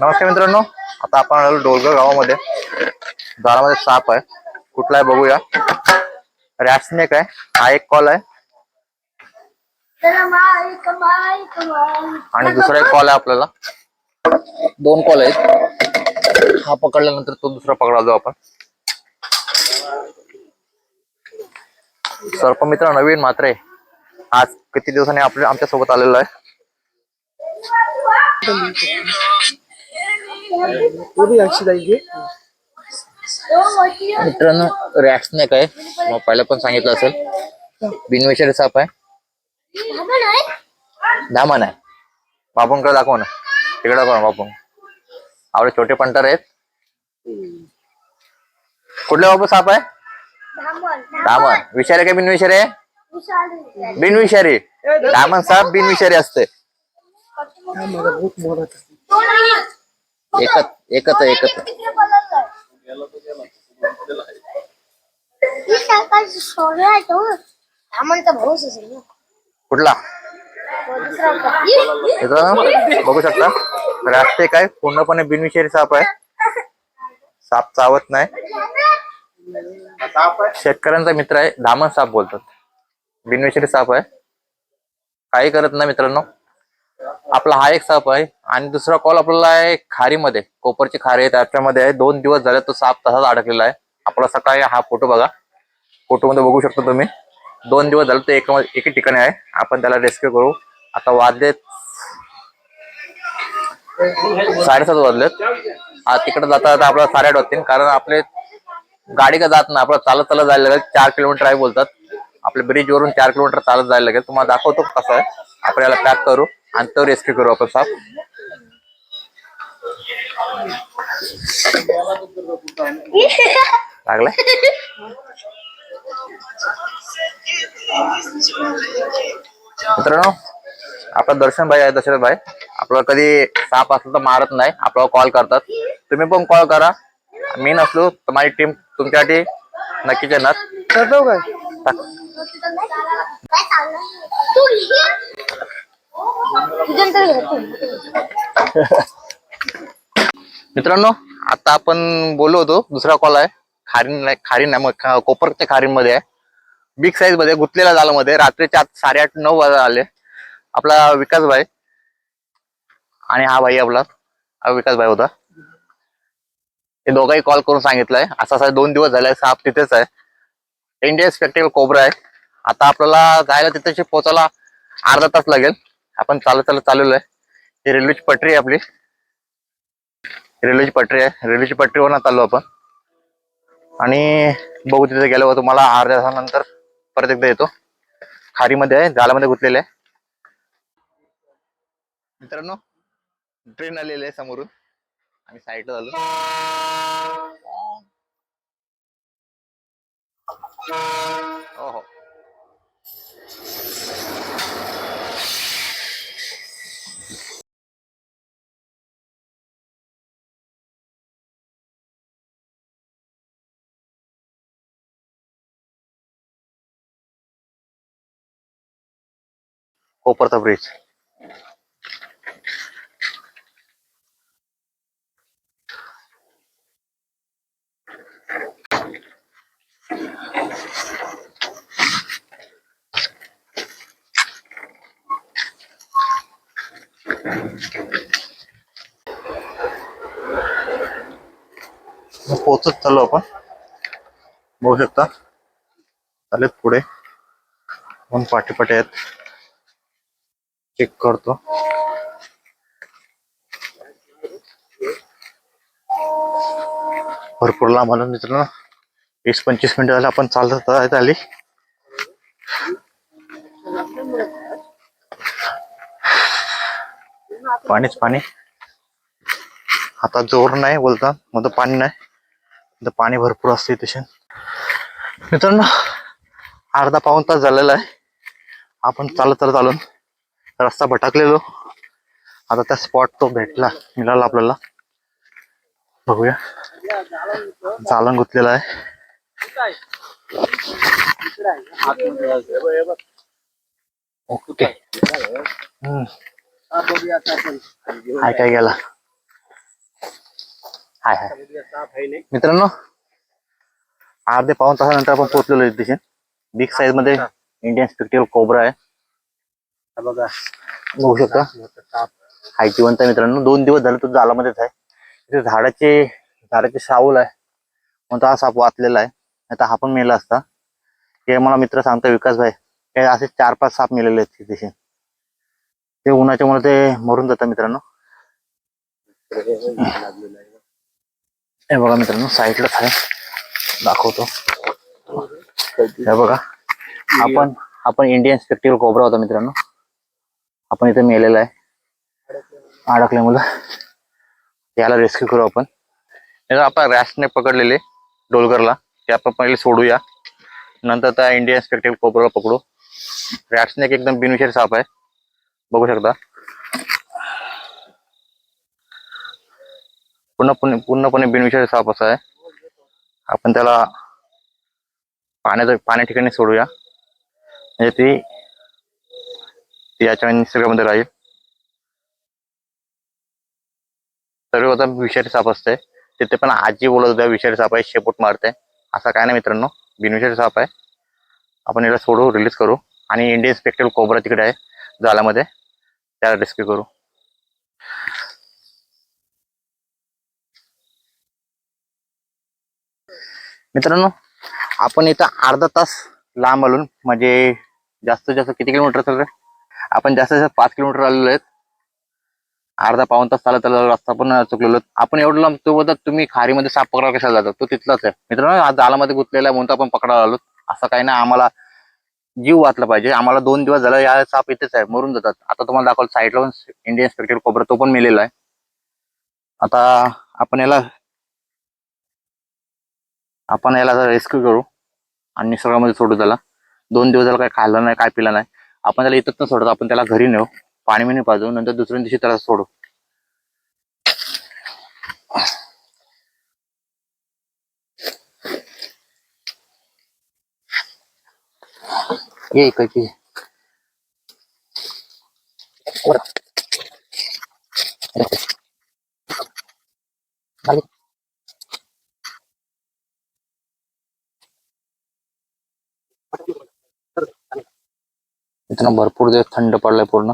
नमस्कार मित्रांनो आता आपण आलो डोलगाव गावामध्ये. दारामध्ये साप आहे. कुठला आहे बघूया. रॅट आहे. हा एक कॉल आहे. आणि दुसरा एक कॉल आहे आपल्याला. दोन कॉल आहेत. हा पकडल्यानंतर तो दुसरा पकडा जाऊ आपण. सर्पमित्र नवीन मात्रे. आज किती दिवसांनी आपल्या आमच्यासोबत आलेलो आहे? मित्रांनो रॅक्स नाही काय मग पहिला पण सांगितलं असेल. बिनविषारी साप आहे. दामन आहे. बापूंकडे दाखव ना. तिकडे दाखव ना बापून आपले छोटे पंटर आहेत. कुठले बापू साप आहे? दामन विषारी काय बिनविषारी? आहे बिनविषारी. दामन साप बिनविषारी असते. हाँ आहे एकच आहे. कुठला? बघू शकता. राष्ट्रीय काय? पूर्णपणे बिनविषारी साप आहे. साप चावत नाही. शेतकऱ्यांचा मित्र आहे धामण साप बोलतात. बिनविषारी साप आहे. काही करत नाही मित्रांनो. आपला हा एक साप आहे आणि दुसरा कॉल आपल्याला आहे खारीमध्ये. कोपरची खारी आहे त्याच्यामध्ये आहे. दोन दिवस झाले तो साप तसाच अडकलेला आहे. आपला सकाळी हा फोटो बघा. फोटो मध्ये बघू शकता तुम्ही. दोन दिवस झाले तो एका एके ठिकाणी आहे. आपण त्याला रेस्क्यू करू. आता वाजलेत साडेसात वाजलेत. हा तिकडे जाता जाता आपल्याला साडेआठ वाजतील. कारण आपले गाडी का जात ना आपल्याला चालत चालत जायला लागेल. चार किलोमीटर आहे बोलतात. आपल्या ब्रिज वरून चार किलोमीटर चालत जायला लागेल. तुम्हाला दाखवतो कसं आहे. आपण याला पॅक करू आणि तो रेस्क्यू करू आपण साप. लागलाय मित्रांनो आपला दर्शन भाई आहे दशरथ भाई. आपल्याला कधी साप असलं तर मारत नाही. आपल्याला कॉल करतात. तुम्ही पण कॉल करा. मी नसलो तर माझी टीम तुमच्यासाठी नक्कीच येणार कर दो काय? मित्रांनो आता आपण बोललो होतो दुसरा कॉल आहे. खारीन खारीन नाही मग कोपरच्या आहे. बिग साईजमध्ये गुंतलेल्या जालामध्ये रात्रीच्या आत साडेआठ नऊ वाजता आले. आपला विकास भाई. आणि हा भाई आपला. हा विकास भाई होता. हे दोघंही कॉल करून सांगितलंय. असा असा दोन दिवस झाले साप तिथेच आहे. इंडिया स्पेक्टिव्ह कोबरा आहे. आता आपल्याला जायला तिथे पोचायला अर्धा तास लागेल. आपण चालत चालत चाललेलो आहे. ही रेल्वेची पटरी आहे आपली. रेल्वेची पटरी आहे. रेल्वेची पटरीवर चाललो आपण. आणि बघू तिथे गेल्यावर तुम्हाला अर्ध्या तासानंतर परत एकदा येतो. खारीमध्ये आहे जालामध्ये गुंतलेले आहे. मित्रांनो ट्रेन आलेली आहे समोरून. आम्ही साईडला झालो. हो हो कोपरचा ब्रिज पोहोचत चाललो आपण. बघू शकता. चालेल पुढे. दोन पाठी आहेत? चेक करतो. भरपूर लांब आलो मित्रांनो. वीस पंचवीस मिनिटं झाले आपण चालत आली. पाणीच पाणी. आता जोर नाही बोलता मग पाणी नाही. तर पाणी भरपूर असते तसे मित्रांनो अर्धा पाऊन तास झालेला आहे. आपण चालत चालत आलो. रस्ता भटकलेलो. आता त्या स्पॉट तो भेटला मिळाला आपल्याला. बघूया. चालून गुंतलेला आहे. ओके. हाय काय गेला? हाय हाय. मित्रांनो अर्धे पाऊन तासानंतर आपण पोहोचलेलो आहे तिथे बिग साईजमध्ये इंडियन स्पेक्टिव्ह कोबरा आहे. बघू. शकता. हाय जिवंत आहे मित्रांनो. दोन दिवस झाले तो जालामध्येच आहे. इथे झाडाचे झाडाचे सावल आहे. म्हणतो हा साप वाचलेला आहे. आता हा पण मेला असता. हे मला मित्र सांगता विकास भाई. हे असे चार पाच साप मेलेले आहेत तिथे ते उन्हाच्यामुळे ते मरून जातात मित्रांनो. हे बघा मित्रांनो साईडलाच आहे दाखवतो. हे बघा. आपण आपण इंडियन स्पेक्टिव्ह कोबरा होता मित्रांनो. आपण इथे मेलेला आहे. अडकल्यामुळं याला रेस्क्यू करू आपण. हे आपण रॅशने पकडलेले डोलगरला. ते आपण पहिले सोडूया. नंतर त्या इंडियन स्पेक्टिव्ह कोबराला पकडू. रॅट्सने एक एकदम बिनविषारी साप आहे. बघू शकता. पूर्णपणे पूर्णपणे बिनविषारी साप असा आहे. आपण त्याला पाण्याचं पाण्या ठिकाणी सोडूया. म्हणजे ती ती याच्या निसर्गामध्ये राहील. सर्व आता विषारी साप असते तिथे पण आजी बोलत होत्या विषारी साप आहे शेपूट मारते असं काय नाही मित्रांनो. बिनविषारी साप आहे. आपण याला सोडू रिलीज करू. आणि इंडियन स्पेक्टल कोबरा तिकडे आहे जालामध्ये त्याला रेस्क्यू करू. मित्रांनो आपण इथं अर्धा तास लांब आलो. म्हणजे जास्तीत जास्त किती किलोमीटर चालू आपण जास्तीत जास्त पाच किलोमीटर आलेलो आहेत. अर्धा पाऊन तास चालत चालत रस्ता पण चुकलेलो. आपण एवढं लांब तो बोलतात तुम्ही खारीमध्ये साप पकडायला कशाला जातो? तो तिथलाच आहे. मित्रांनो आज जालामध्ये गुंतलेला आहे म्हणून आपण पकडायला आलो. असं काही नाही आम्हाला जीव वाचला पाहिजे. आम्हाला दोन दिवस झाला या साप इथेच आहे मरून जातात. आता तुम्हाला दाखवलं साईडला पण इंडियन स्पेक्टेड कोबरा तो पण मेलेला आहे. आता आपण याला आपण याला रेस्क्यू करू. आणि निसर्गामध्ये सोडू त्याला. दोन दिवस झाला काय खाल्लं नाही काय पिलं नाही. आपण त्याला इथंच न सोडतो आपण त्याला घरी नेऊ. पाणी मिनी पाजू नंतर दुसऱ्या दिवशी त्याला सोडू. ये इकडे ये. इथं भरपूर दिवस थंड पडलाय पूर्ण.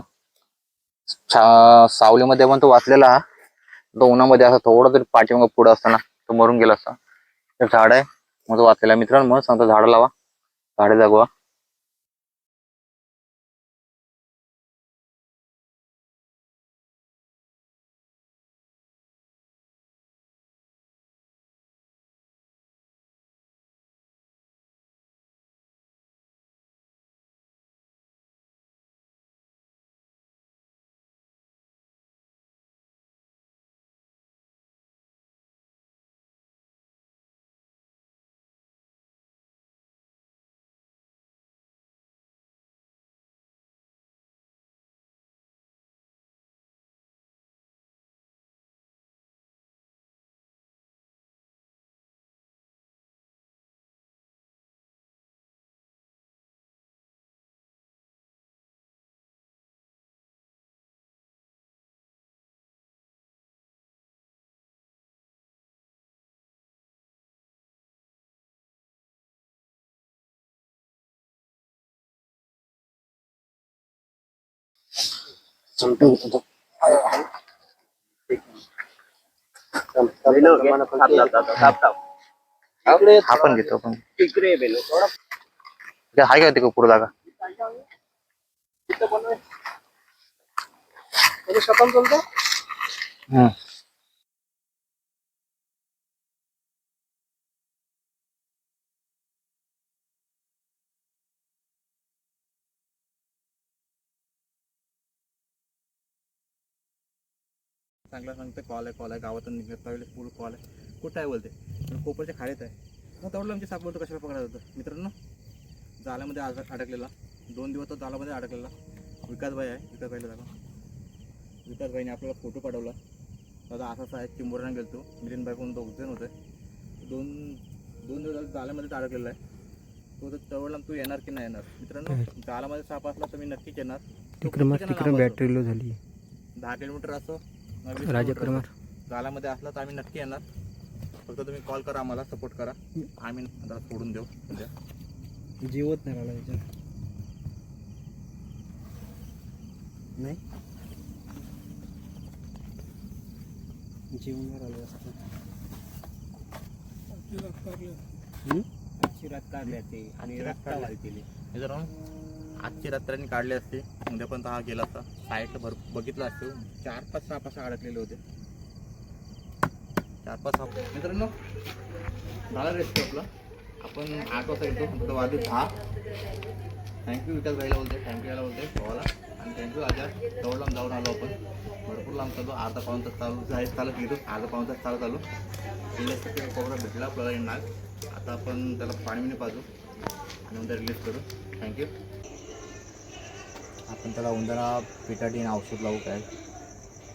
छा- सावलीमध्ये पण तो वाचलेला हा. तो उन्हामध्ये असा थोडा तरी पाठीमाग पुढं असताना तो मरून गेला असता. तर झाड आहे. मग तो वाचलेला मित्रांनो. म्हणून सांगतो झाडं लावा. झाडे जगवा. आपण घेतो आपण ते हाय का ते पुढे जागा हम्म. चांगला सांगते कॉल आहे कॉल आहे गावातून निघत त्यावेळेस पूल कॉल आहे. कुठं आहे बोलते? पण कोपरच्या खाडीत आहे. मग तेवढं आमचे साप बोलतो कशाला पकडायला होतं? मित्रांनो जाल्यामध्ये अड अडकलेला. दोन दिवस तो जालामध्ये अडकलेला. विकासबाई आहे विकासबाईला दाखवा. विकासबाईने आपल्याला फोटो पाठवला. माझा असाच आहे चिंबोऱ्यानं गेलतो. मिलिंद भाई कोण दोघ जण होते. दोन दोन दिवस झाले जाल्यामध्ये अडकलेला आहे. तो तर तवळला तू येणार की नाही येणार? मित्रांनो जालामध्ये साप असला तर मी नक्कीच येणार. तिकडे. बॅटरी लो झाली. दहा किलोमीटर असो. राजा करमार असो. जालामध्ये असला तर आम्ही नक्की येणार. फक्त तुम्ही कॉल करा आम्हाला सपोर्ट करा. आम्ही आता सोडून देऊ सध्या जीवत नाही राहिला याच्यात. नाही? जीव नाही राहिला जास्त हम्म? आजची रात काढली असती आणि रक्तावारी केली मित्रांनो आजची रात्रांनी काढले असते. उद्यापर्यंत हा गेला असता. साईडला भर बघितला असतो. चार पाच सहा पाच अडकलेले होते. चार पाच सहा मित्रांनो झाला रेस्ट आपला. आपण आठ वाजता येतो. फक्त वाजले दहा. थँक्यू विकास भाईला बोलते थँक्यू याला बोलते भावाला. आणि थँक्यू आजा. जवळ लांब जाऊन आलो आपण. भरपूर लांब चालू अर्धा पाऊन तास चालू जायचं चालत गेलो. अर्धा पाऊन तास चालत आलो. गेल्यासाठी कोबरा भेटला. आपल्याला येणार. आता आपण त्याला पाणी बिणी पाजू. आणि उद्या रिलीज करू. थँक्यू आपण त्याला उंदरा पिटाटीन औषध लावू काय?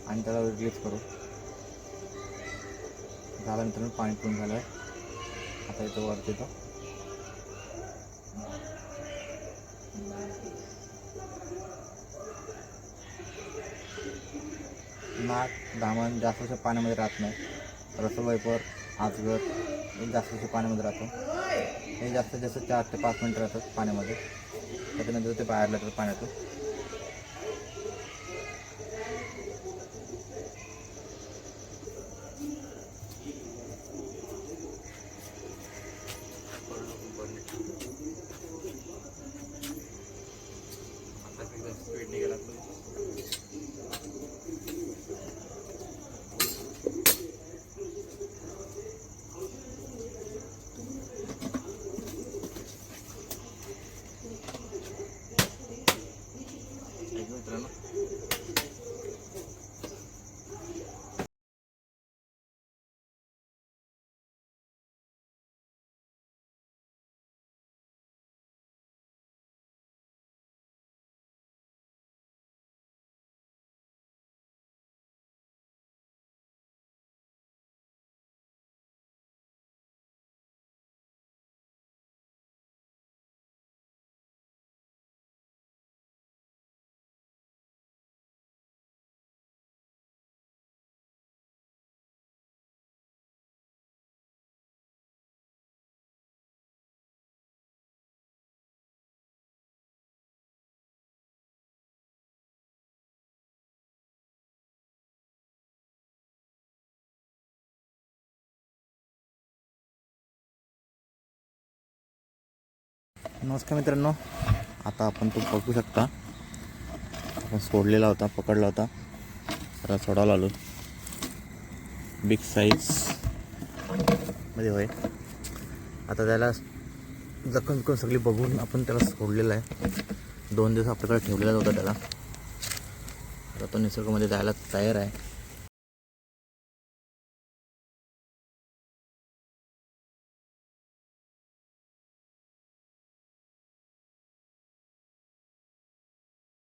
आणि त्याला रिलीज करू. झाला मित्रांनो पाणी पिऊन झालं आहे आता येतो वरती तो नाक दामन जास्त पाण्यामध्ये राहत नाही. रसल वायपर आजगर हे जास्त पाण्यामध्ये राहतो. हे जास्तीत जास्त चार ते पाच मिनटं राहतात पाण्यामध्ये. त्याच्यानंतर ते बाहेर लागतात पाण्यातून. नमस्कार मित्रांनो आता आपण तो बघू शकता. आपण सोडलेला होता पकडला होता. त्याला सोडायला आलो बिग साईजमध्ये होय. आता त्याला जखम बिकम सगळी बघून आपण त्याला सोडलेलं आहे. दोन दिवस आपल्याकडे ठेवलेला होता त्याला. आता तो निसर्गामध्ये जायला तयार आहे.